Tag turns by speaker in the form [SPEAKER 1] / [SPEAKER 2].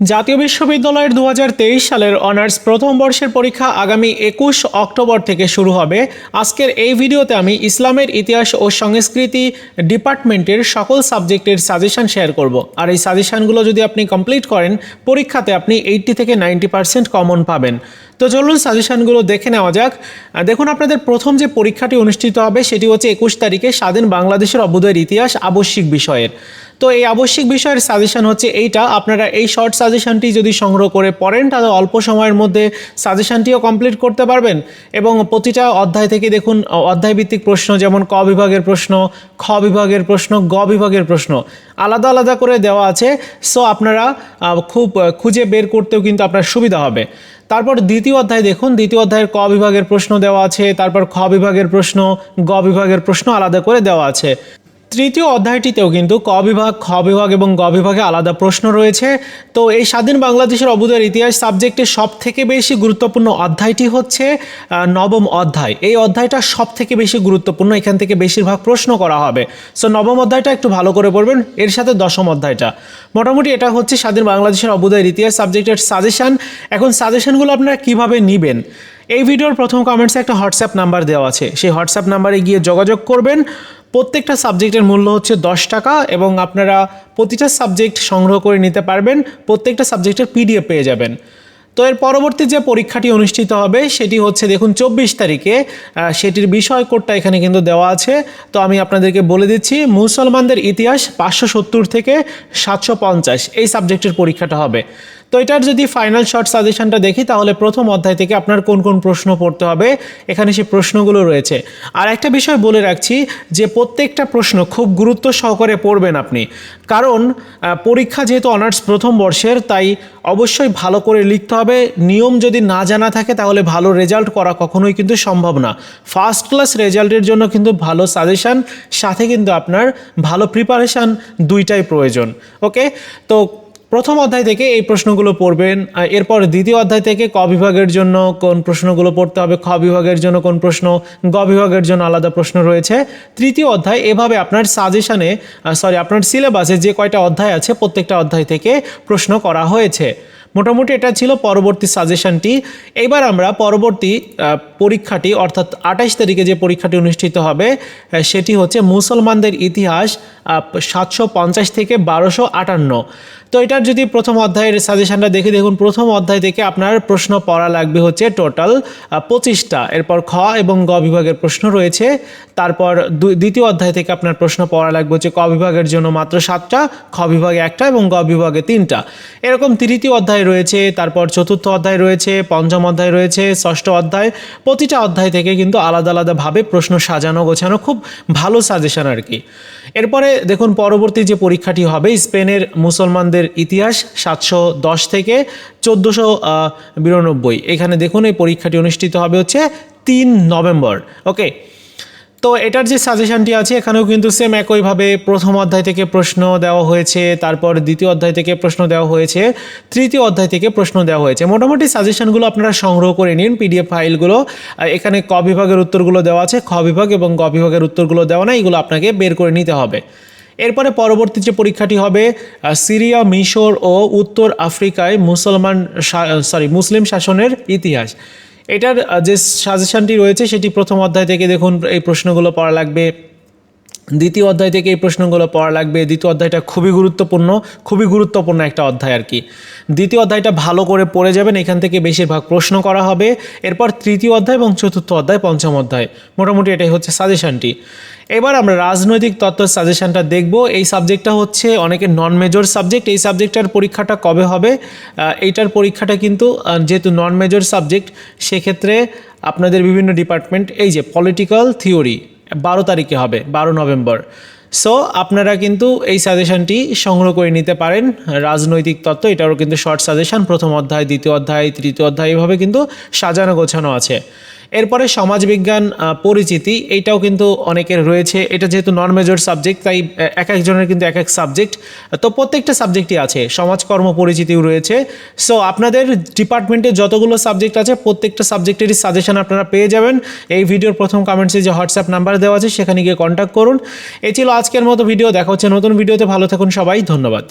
[SPEAKER 1] জাতীয় বিশ্ববিদ্যালয়ের দু হাজার তেইশ সালের অনার্স প্রথম বর্ষের পরীক্ষা আগামী একুশ অক্টোবর থেকে শুরু হবে। আজকের এই ভিডিওতে আমি ইসলামের ইতিহাস ও সংস্কৃতি ডিপার্টমেন্টের সকল সাবজেক্টের সাজেশন শেয়ার করব। আর এই সাজেশনগুলো যদি আপনি কমপ্লিট করেন, পরীক্ষাতে আপনি এইটটি থেকে নাইনটি পার্সেন্ট কমন পাবেন। তো চলুন সাজেশানগুলো দেখে নেওয়া যাক। দেখুন, আপনাদের প্রথম যে পরীক্ষাটি অনুষ্ঠিত হবে, সেটি হচ্ছে একুশ তারিখে স্বাধীন বাংলাদেশের অভ্যুদয়ের ইতিহাস আবশ্যিক বিষয়ের। তো এই আবশ্যিক বিষয়ের সাজেশন হচ্ছে এইটা। আপনারা এই শর্ট সাজেশনটি যদি সংগ্রহ করে পড়েন, তাহলে অল্প সময়ের মধ্যে সাজেশনটিও কমপ্লিট করতে পারবেন। এবং প্রতিটা অধ্যায় থেকে দেখুন, অধ্যায়ভিত্তিক প্রশ্ন যেমন ক বিভাগের প্রশ্ন, খ বিভাগের প্রশ্ন, গ বিভাগের প্রশ্ন, আলাদা আলাদা করে দেওয়া আছে। সো আপনারা খুব খুঁজে বের করতেও কিন্তু আপনার সুবিধা হবে। তারপর দ্বিতীয় অধ্যায় দেখুন, দ্বিতীয় অধ্যায়ের ক বিভাগের প্রশ্ন দেওয়া আছে, তারপর খ বিভাগের প্রশ্ন, গ বিভাগের প্রশ্ন আলাদা করে দেওয়া আছে। তৃতীয় অধ্যায়টিতেও কিন্তু ক বিভাগ, খ বিভাগ এবং গ বিভাগে আলাদা প্রশ্ন রয়েছে। তো এই স্বাধীন বাংলাদেশের অবুদের ইতিহাস সাবজেক্টে সব থেকে বেশি গুরুত্বপূর্ণ অধ্যায়টি হচ্ছে নবম অধ্যায়। এই অধ্যায়টা সব থেকে বেশি গুরুত্বপূর্ণ, এখান থেকে বেশিরভাগ প্রশ্ন করা হবে। সো নবম অধ্যায়টা একটু ভালো করে পড়বেন, এর সাথে দশম অধ্যায়টা। মোটামুটি এটা হচ্ছে স্বাধীন বাংলাদেশের অবুদের ইতিহাস সাবজেক্টের সাজেশান। এখন সাজেশানগুলো আপনারা কীভাবে নেবেন? এই ভিডিওর প্রথম কমেন্টসে একটা হোয়াটসঅ্যাপ নাম্বার দেওয়া আছে। সেই হোয়াটসঅ্যাপ নাম্বারে গিয়ে যোগাযোগ করবেন। প্রত্যেকটা সাবজেক্টের মূল্য হচ্ছে দশ টাকা এবং আপনারা প্রতিটা সাবজেক্ট সংগ্রহ করে নিতে পারবেন, প্রত্যেকটা সাবজেক্টের পিডিএফ পেয়ে যাবেন। তো এর পরবর্তী যে পরীক্ষাটি অনুষ্ঠিত হবে, সেটি হচ্ছে দেখুন চব্বিশ তারিখে সেটির বিষয় কোডটা এখানে কিন্তু দেওয়া আছে। তো আমি আপনাদেরকে বলে দিচ্ছি, মুসলমানদের ইতিহাস পাঁচশো সত্তর থেকে সাতশো পঞ্চাশ এই সাবজেক্টের পরীক্ষাটা হবে। তো এটার যদি ফাইনাল শর্ট সাজেশনটা দেখি, তাহলে প্রথম অধ্যায় থেকে আপনার কোন কোন প্রশ্ন পড়তে হবে, এখানে সেই প্রশ্নগুলো রয়েছে। আর একটা বিষয় বলে রাখছি, যে প্রত্যেকটা প্রশ্ন খুব গুরুত্ব সহকারে পড়বেন আপনি। কারণ পরীক্ষা যেহেতু অনার্স প্রথম বর্ষের, তাই অবশ্যই ভালো করে লিখতে হবে নিয়ম যদি না জানা থাকে, তাহলে ভালো রেজাল্ট করা কখনোই কিন্তু সম্ভব না। ফার্স্ট ক্লাস রেজাল্টের জন্য কিন্তু ভালো সাজেশান সাথে কিন্তু আপনার ভালো প্রিপারেশান দুইটাই প্রয়োজন। ওকে তো প্রথম অধ্যায় থেকে এই প্রশ্নগুলো পড়বেন এরপর দ্বিতীয় অধ্যায় থেকে ক বিভাগের জন্য কোন প্রশ্নগুলো পড়তে হবে, খ বিভাগের জন্য কোন প্রশ্ন, গ বিভাগের জন্য আলাদা প্রশ্ন রয়েছে। তৃতীয় অধ্যায় এভাবে আপনার সাজেশানে সরি আপনার সিলেবাসে যে কয়টা অধ্যায় আছে, প্রত্যেকটা অধ্যায় থেকে প্রশ্ন করা হয়েছে। মোটামুটি এটা ছিল পরবর্তী সাজেশনটি এইবার আমরা পরবর্তী পরীক্ষাটি, অর্থাৎ আঠাশ তারিখে যে পরীক্ষাটি অনুষ্ঠিত হবে সেটি হচ্ছে মুসলমানদের ইতিহাস সাতশো পঞ্চাশ থেকে বারোশো আটান্ন। তো এটার যদি প্রথম অধ্যায়ের সাজেশনটা দেখে দেখুন, প্রথম অধ্যায় থেকে আপনার প্রশ্ন পড়া লাগবে হচ্ছে টোটাল পঁচিশটা। এরপর খ এবং গ বিভাগের প্রশ্ন রয়েছে। তারপর দ্বিতীয় অধ্যায় থেকে আপনার প্রশ্ন পড়া লাগবে হচ্ছে ক বিভাগের জন্য মাত্র সাতটা, খ বিভাগে একটা এবং গ বিভাগে তিনটা। এরকম তৃতীয় অধ্যায় রয়েছে, তারপর চতুর্থ অধ্যায় রয়েছে, পঞ্চম অধ্যায় রয়েছে, ষষ্ঠ অধ্যায়, প্রতিটা অধ্যায় থেকে কিন্তু আলাদা আলাদাভাবে প্রশ্ন সাজানো, গোছানো, খুব ভালো সাজেশন আর কি। এরপরে দেখুন পরবর্তী যে পরীক্ষাটি হবে, স্পেনের মুসলমানদের ইতিহাস সাতশো দশ থেকে চোদ্দোশো বিরানব্বই। এখানে দেখুন এই পরীক্ষাটি অনুষ্ঠিত হবে হচ্ছে তিন নভেম্বর। ওকে তো এটার যে সাজেশনটি আছে, এখানেও কিন্তু সেম একইভাবে প্রথম অধ্যায় থেকে প্রশ্ন দেওয়া হয়েছে, তারপর দ্বিতীয় অধ্যায় থেকে প্রশ্ন দেওয়া হয়েছে, তৃতীয় অধ্যায় থেকে প্রশ্ন দেওয়া হয়েছে। মোটামুটি সাজেশনগুলো আপনারা সংগ্রহ করে নিন পিডিএফ ফাইলগুলো এখানে ক বিভাগের উত্তরগুলো দেওয়া আছে, খ বিভাগ এবং গ বিভাগের উত্তরগুলো দেওয়া না এগুলো আপনাকে বের করে নিতে হবে। এরপরে পরবর্তী যে পরীক্ষাটি হবে সিরিয়া, মিশর ও উত্তর আফ্রিকায় মুসলমান সরি মুসলিম শাসনের ইতিহাস। এটার যে সাজেশনটি রয়েছে সেটি প্রথম অধ্যায় থেকে দেখুন এই প্রশ্নগুলো পড়া লাগবে। দ্বিতীয় অধ্যায় থেকে এই প্রশ্নগুলো পড়া লাগবে। দ্বিতীয় অধ্যায়টা খুবই গুরুত্বপূর্ণ খুবই গুরুত্বপূর্ণ একটা অধ্যায় আর কি। দ্বিতীয় অধ্যায়টা ভালো করে পড়ে যাবেন, এখান থেকে বেশিরভাগ প্রশ্ন করা হবে। এরপর তৃতীয় অধ্যায় এবং চতুর্থ অধ্যায়, পঞ্চম অধ্যায়, মোটামুটি এটাই হচ্ছে সাজেশনটি। এবার আমরা রাজনৈতিক তত্ত্ব সাজেশনটা দেখব। এই সাবজেক্টটা হচ্ছে অনেকের নন মেজর সাবজেক্ট এই সাবজেক্টটার পরীক্ষাটা কবে হবে? এইটার পরীক্ষাটা কিন্তু যেহেতু নন মেজর সাবজেক্ট সেক্ষেত্রে আপনাদের বিভিন্ন ডিপার্টমেন্ট এই যে পলিটিক্যাল থিওরি বারো তারিখে হবে, বারো নভেম্বর। সো আপনারা কিন্তু এই সাজেশনটি সংগ্রহ করে নিতে পারেন। রাজনৈতিক তত্ত্ব, এটারও কিন্তু শর্ট সাজেশন প্রথম অধ্যায়, দ্বিতীয় অধ্যায়, তৃতীয় অধ্যায় এইভাবে কিন্তু সাজানো গোছানো আছে। এরপরে সমাজবিজ্ঞান পরিচিতি, এইটাও কিন্তু অনেকের রয়েছে। এটা যেহেতু নন মেজর সাবজেক্ট তাই এক একজনের কিন্তু এক এক সাবজেক্ট তো প্রত্যেকটা সাবজেক্টই আছে সমাজকর্ম পরিচিতিও রয়েছে। সো আপনাদের ডিপার্টমেন্টে যতগুলো সাবজেক্ট আছে, প্রত্যেকটা সাবজেক্টেরই সাজেশন আপনারা পেয়ে যাবেন। এই ভিডিওর প্রথম কমেন্টসে যে হোয়াটসঅ্যাপ নাম্বার দেওয়া আছে, সেখানে গিয়ে কন্ট্যাক্ট করুন। এই ছিল আজকের মতো ভিডিও দেখা হচ্ছে নতুন ভিডিওতে ভালো থাকুন সবাই, ধন্যবাদ।